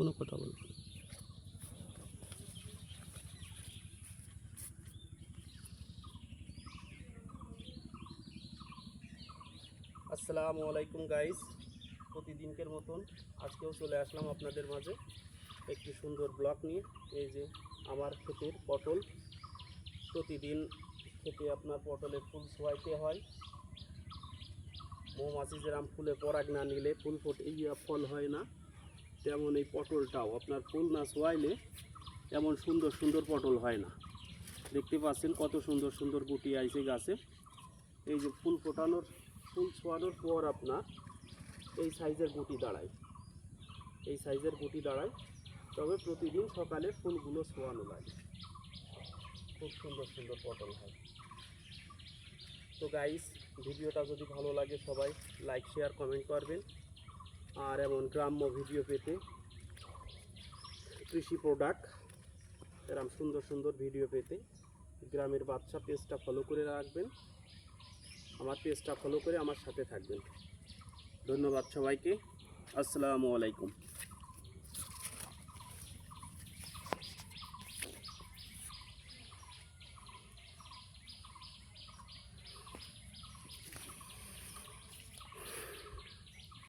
কোনো কথা বলব। আসসালামু আলাইকুম গাইস। প্রতিদিনকের মতন আজকেও চলে আসলাম আপনাদের মাঝে একটি সুন্দর ব্লগ নিয়ে। এই যে আমার ক্ষেতের পটল। প্রতিদিন খেতে আপনার পটলের ফুল ছোয়াইতে হয়। মৌমাছি যেরাম ফুলে পরাগ না নিলে ফুল ফোটে ফল হয় না। তেমন এই পটলটাও, আপনার ফুল না ছোয়াইলে এমন সুন্দর সুন্দর পটল হয় না। দেখতে পাচ্ছেন কত সুন্দর সুন্দর গুটি আইছে গাছে। এই যে ফুল ফোটানোর, ফুল ছোয়ানোর পর আপনার এই সাইজের গুটি দাঁড়ায়। এই সাইজের গুটি দাঁড়ায়, তবে প্রতিদিন সকালে ফুলগুলো ছোয়ানো লাগে। খুব সুন্দর সুন্দর পটল হয়। তো গাইস ভিডিওটা যদি ভালো লাগে সবাই লাইক শেয়ার কমেন্ট করবেন। আর এমন গ্রাম্য ভিডিও পেতে কৃষি প্রোডাক্ট এরম সুন্দর সুন্দর ভিডিও পেতে গ্রামের বাচ্চা পেজটা ফলো করে রাখবেন। আমার পেজটা ফলো করে আমার সাথে থাকবেন। ধন্যবাদ সবাইকে। আসসালামু আলাইকুম।